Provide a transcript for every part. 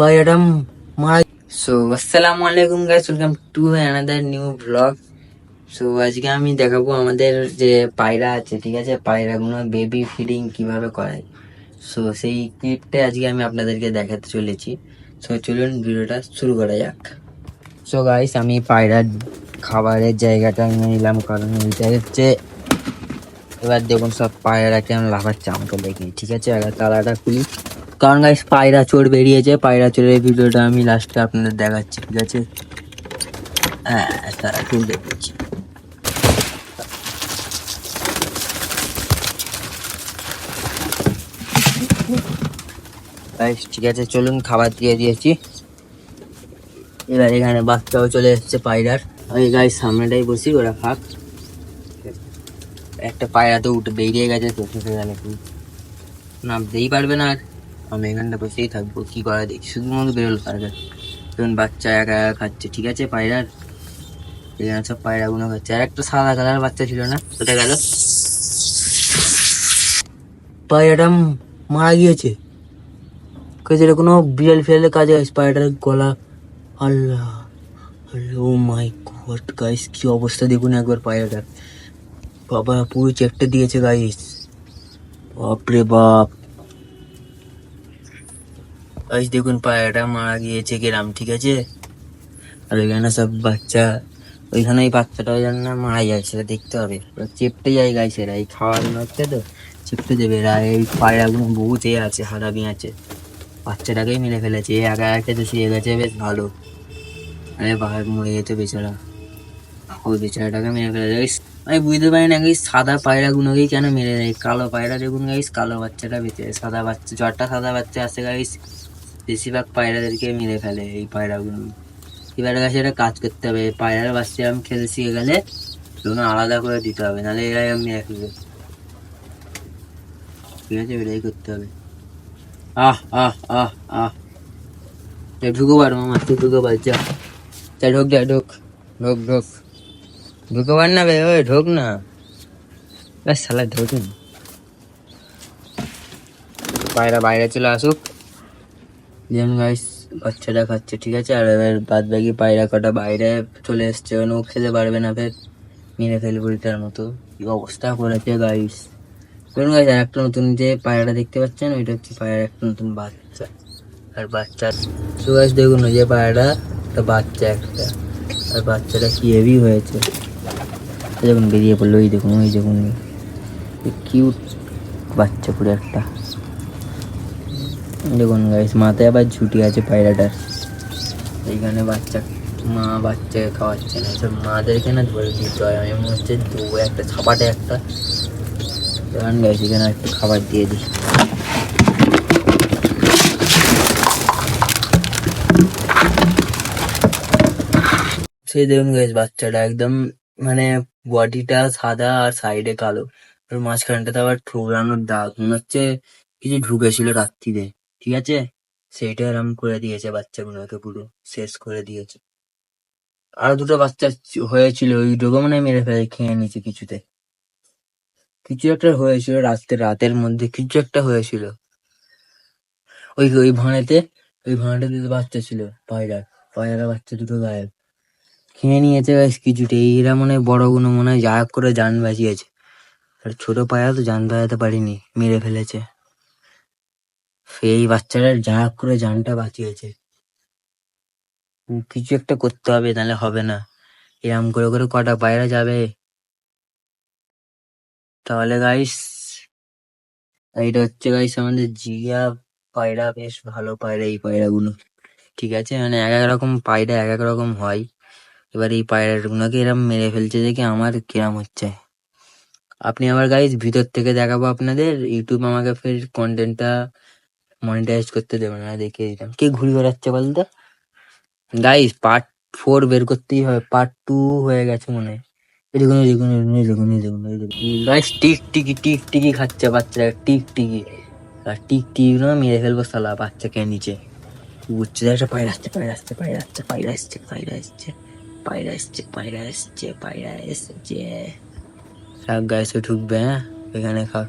পায়রাটা মারা সো আসসালামু আলাইকুম guys welcome to another new blog so আজকে আমি দেখাবো আমাদের যে পায়রা আছে, ঠিক আছে? পায়রাগুলো বেবি ফিডিং কীভাবে করায় সো সেই ক্লিপটা আজকে আমি আপনাদেরকে দেখাতে চলেছি। সো চলুন ভিডিওটা শুরু করা যাক। সো গাইস আমি পায়রার খাবারের জায়গাটা নিলাম, কারণ ওইটা হচ্ছে এবার দেখুন সব পায়রা আমি লাফাচ্ছে আমাকে দেখে ঠিক আছে? এবার তালাটা খুলি। কারণ গাইস পায়রা চোর বেরিয়েছে, পায়রা চোরের ভিডিওটা আমি লাস্টে আপনাদের দেখাচ্ছি, ঠিক আছে? হ্যাঁ তারা গাইস ঠিক আছে, চলুন, খাবার দিয়ে দিয়েছি। এবার এখানে বাচ্চাও চলে এসছে পায়রার। আমি গাইস সামনেটাই বসি, ওরা ফাঁক একটা পায়রা তো উঠে বেরিয়ে গেছে, তো সেখানে নামতেই পারবে না আর। আমি এখানটা বসেই থাকব, কি করা দেখি শুধুমাত্র বেরোলো পারবে তখন বাচ্চা একা একা খাচ্ছে, ঠিক আছে? পায়রার এখানে সব পায়রাগুলো খাচ্ছে। আর একটা সাদা কালার বাচ্চা ছিল না? কোথায় গেল? পায়রাটা মারা গিয়েছে। এটা কোনো বিড়াল ফিড়ালের কাজে পায়রাটার গলা। আল্লাহ ও মাই গড গাইস কি অবস্থা? দেখুন একবার পায়রাটার। বাবা, পুরো চেকটা দিয়েছে গাইস বাপরে বাপ। গাইস দেখুন পায়রাটা মারা গিয়েছে গেলাম ঠিক আছে? আর ওইখানে সব বাচ্চা, ওইখানে ওই বাচ্চাটাও যেন না মারা যায়, সেটা দেখতে হবে। চেপটে যায় গাইস এরা এই খাওয়ানো হচ্ছে তো চেপটে দেবে। এরা এই পায়রাগুলো বহুত এ আছে, হারামি আছে। বাচ্চাটাকেই মেরে ফেলেছে, এ একা একা তো শুয়ে গেছে, বেশ ভালো। আরে বাহার মরে যেত বেচারা। ওই বেচারাটাকে মেরে ফেলে আমি বুঝতে পারি না গাইস সাদা পায়রাগুলোকেই কেন মেরে দেয়? কালো পায়রা দেখুন গাইস কালো বাচ্চাটা বেঁচে সাদা বাচ্চা, জ্বরটা সাদা বাচ্চা আছে গাইস। বেশিরভাগ পায়রাদেরকে মেরে ফেলে এই পায়রাগুলো। এবার কাছে একটা কাজ করতে হবে। পায়রার বাচ্চা আমি খেতে শিখে গেলে ওগুলো আলাদা করে দিতে হবে, নাহলে এরাই আমি ঠিক আছে, এটাই করতে হবে। আহ আহ আহ আহ। ঢুকো পারো আমার তুই ঢুকো পার যা। যা, ঢোক যা, ঢোক ঢোক ঢোক। ঢুকে পার না বে, ওই ঢোক না। ব্যাস শালা, ঢোক পায়রা বাইরে চলে আসুক। যেমন গাইস বাচ্চাটা খাচ্ছে, ঠিক আছে? আর এবার বাদ বাকি পায়রা কটা বাইরে চলে এসছে। কারণ ও খেতে পারবে না, ফের মেরে ফেলব তার মতো। কি অবস্থা করেছে গাইস ধরুন গাইস আর একটা নতুন যে পায়রাটা দেখতে পাচ্ছেন, ওইটা হচ্ছে পায়রার একটা নতুন বাচ্চা। আর বাচ্চা তো গাইস দেখুন ওই যে পায়রাটা, একটা বাচ্চা একটা। আর বাচ্চাটা কি হেভি হয়েছে। দেখুন, বেরিয়ে পড়ল ওই দেখুন ওই দেখুন। কিউট বাচ্চা পুরো একটা। দেখুন গাইস মাথায় আবার ঝুটি আছে পায়রাটার। এইখানে বাচ্চা, মা বাচ্চাকে খাওয়াচ্ছে না। সব মাদেরকে না ধরে দিতে হয়। আমি মনে হচ্ছে দু একটা, ছাপাটে একটা। দেখুন গাইস এখানে একটু খাবার দিয়ে দিই। সেই দেখুন গাইস বাচ্চাটা একদম মানে বডিটা সাদা আর সাইডে কালো। আর মাঝখানটাতে আবার ঠোকরানোর দাগ। মনে হচ্ছে কিছু ঢুকেছিল রাত্রিরে ঠিক আছে? সেইটা এরম করে দিয়েছে বাচ্চাগুলোকে পুরো, শেষ করে দিয়েছে। আর দুটো বাচ্চা হয়েছিল, ওই দুটো মানে মেরে ফেলে খেয়ে নিয়েছে কিছুতে। কিছু একটা হয়েছিল রাত্রে, রাতের মধ্যে কিছু একটা হয়েছিল। ওই ওই ভাঁড়েতে ওই ভাঁড়েতে দুটো বাচ্চা ছিল পায়রার পায়রা বাচ্চা দুটো গায়েব। খেয়ে নিয়েছে গাইস কিছুতে এইরা মনে হয় বড় বড়গুলো মনে হয় যা করে জান বাঁচিয়েছে। আর ছোট পায়রা তো জান বাঁচাতে পারিনি, মেরে ফেলেছে। সেই বাচ্চাটার যা করে জানটা বাঁচিয়েছে। কিছু একটা করতে হবে, নাহলে হবে না। এরম করে করে কটা পায়রা যাবে। তাহলে গাইস এইটা হচ্ছে গাইস আমাদের জিয়া পায়রা, বেশ ভালো পায়রা এই পায়রাগুলো। ঠিক আছে? মানে এক এক রকম পায়রা এক এক রকম হয়। এবার এই পায়রাগুলোকে এরম মেরে ফেলছে দেখে আমার কিরাম হচ্ছে। আপনি আবার গাইস ভিতর থেকে দেখাবো আপনাদের। ইউটিউব আমাকে ফের কন্টেন্টটা মনিটাইজ করতে দেবে না দেখিয়ে দিলাম। কে ঘুরে বেড়াচ্ছে বলতো? গাইস পার্ট ফোর বের করতেই হবে পার্ট টু হয়ে গেছে মনে হয়। খাচ্ছে বাচ্চারা আর মেরে ফেলব বাচ্চাকে নিচে। একটা পায়রা আসছে পায়রা পায়রা পায়রা পায়রা এসছে ঢুকবে হ্যাঁ? এখানে খাক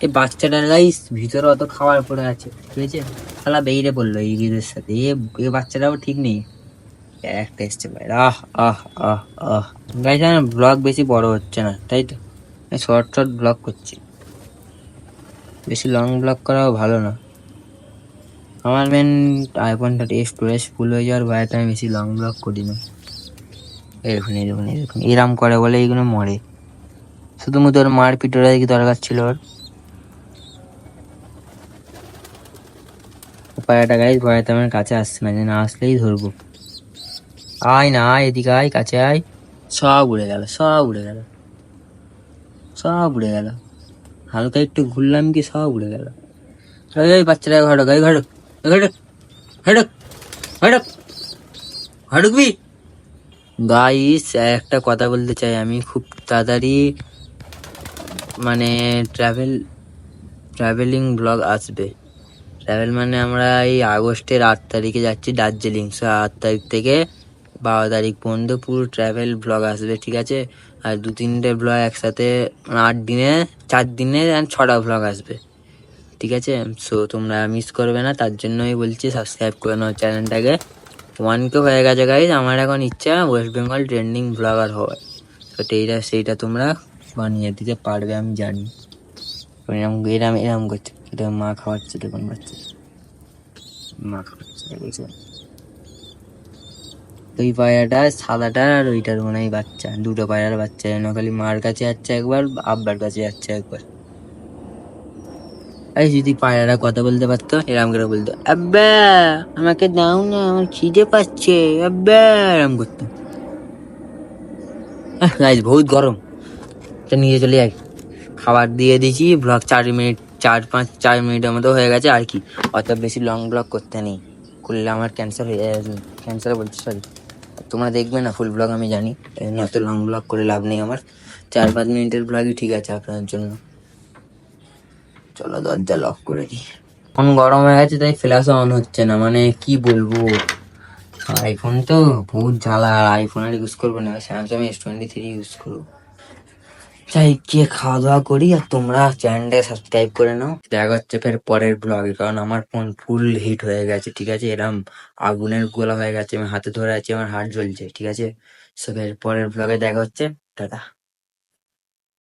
এই বাচ্চাটার গাইস ভিতরে অত খাবার পড়ে আছে, ঠিক আছে? শালা বেরিয়ে পড়ল গিদের সাথে, এ এ বাচ্চাটাও ঠিক নেই। একটা এসছে বাইরে আহ আহ আহ আহ। গাইস আমার ব্লগ বেশি বড় হচ্ছে না, তাই তো? শর্ট শর্ট ব্লগ করছি। বেশি লং ব্লগ করাও ভালো না। আমার মেন আইফোনটা স্টোরেজ ফুল হয়ে যাওয়ার ভয়তে আমি বেশি লং ব্লগ করি না। দেখুন, এই দেখুন এরাম করে বলে এইগুলো মরে। শুধুমাত্র ওর মার পিটোরা কি দরকার ছিল ওর। পায়াটা গাইজ ভয়তে আমার কাছে আসছে না যে না আসলেই ধরবো। আয় না, আয় এদিকে আয়, কাছে আয়। সব উড়ে গেল, সব উড়ে গেল। সব উড়ে গেল। হালকা একটু ঘুরলাম কি, সব উড়ে গেল। এই বাচ্চাটা ঘটক এই ঘটক ঘটক ঘটক ঘটক ঘটকবি। গাইস একটা কথা বলতে চাই, আমি খুব তাড়াতাড়ি মানে ট্রাভেল ট্রাভেলিং ব্লগ আসবে। ট্রাভেল মানে আমরা এই আগস্টের আট তারিখে যাচ্ছি দার্জিলিং। সো আট তারিখ থেকে বারো তারিখ পর্যন্ত পুরো ট্রাভেল ব্লগ আসবে, ঠিক আছে? আর দু তিনটে ব্লগ একসাথে মানে আট দিনে, চার দিনে ছটা ব্লগ আসবে, ঠিক আছে? সো তোমরা মিস করবে না, তার জন্যই বলছি সাবস্ক্রাইব করে নাও চ্যানেলটাকে ওয়ান কে হয়ে গেছে গাইজ আমার এখন ইচ্ছা ওয়েস্ট বেঙ্গল ট্রেন্ডিং ব্লগার হওয়ার। তো এইটা সেইটা তোমরা বানিয়ে দিতে পারবে, আমি জানি। এরম এরম এরম করছে। এটা মা খাওয়াচ্ছে দেখুন বাচ্চা মা খাওয়াচ্ছে ওই পায়রাটা সাদাটা আর ওইটার মনে হয় বাচ্চা, দুটো পায়রার বাচ্চা যেন, খালি মার কাছে যাচ্ছে একবার, আব্বার কাছে যাচ্ছে একবার। এই যদি পায়রাটা কথা বলতে পারতো, এরম করে বলতো, আব্বা, আমাকে দাও না, আমার খিদে পাচ্ছে, আব্বা, এরম করতো। গাইজ বহুত গরম। তা নিয়ে চলে যাই। খাবার দিয়ে দিয়েছি ব্লগ চার মিনিট চার পাঁচ, চার মিনিটের মতো হয়ে গেছে, আর কি। অত বেশি লং ব্লগ করতে নেই। করলে আমার ক্যান্সার হয়ে ক্যান্সার বলছি সরি তোমরা দেখবে না ফুল ব্লগ আমি জানি। অত লং ব্লগ করে লাভ নেই আমার। চার পাঁচ মিনিটের ব্লগই ঠিক আছে আপনার জন্য। চলো দরজা লক করে দিই। এখন গরম হয়ে গেছে, তাই ফ্ল্যাশও অন হচ্ছে না। মানে কি বলব? আইফোন তো বহুত জ্বালা, আর আইফোন আর ইউজ করব না। Samsung S twenty three use করব। তাই গিয়ে খাওয়া দাওয়া করি আর তোমরা চ্যানেলটা সাবস্ক্রাইব করে নাও। দেখা হচ্ছে ফের পরের ব্লগে কারণ আমার ফোন ফুল হিট হয়ে গেছে, ঠিক আছে? এরম আগুনের গোলা হয়ে গেছে, আমি হাতে ধরে আছি, আমার হাত জ্বলছে, ঠিক আছে? সো ফের পরের ব্লগে দেখা হচ্ছে, টাটা।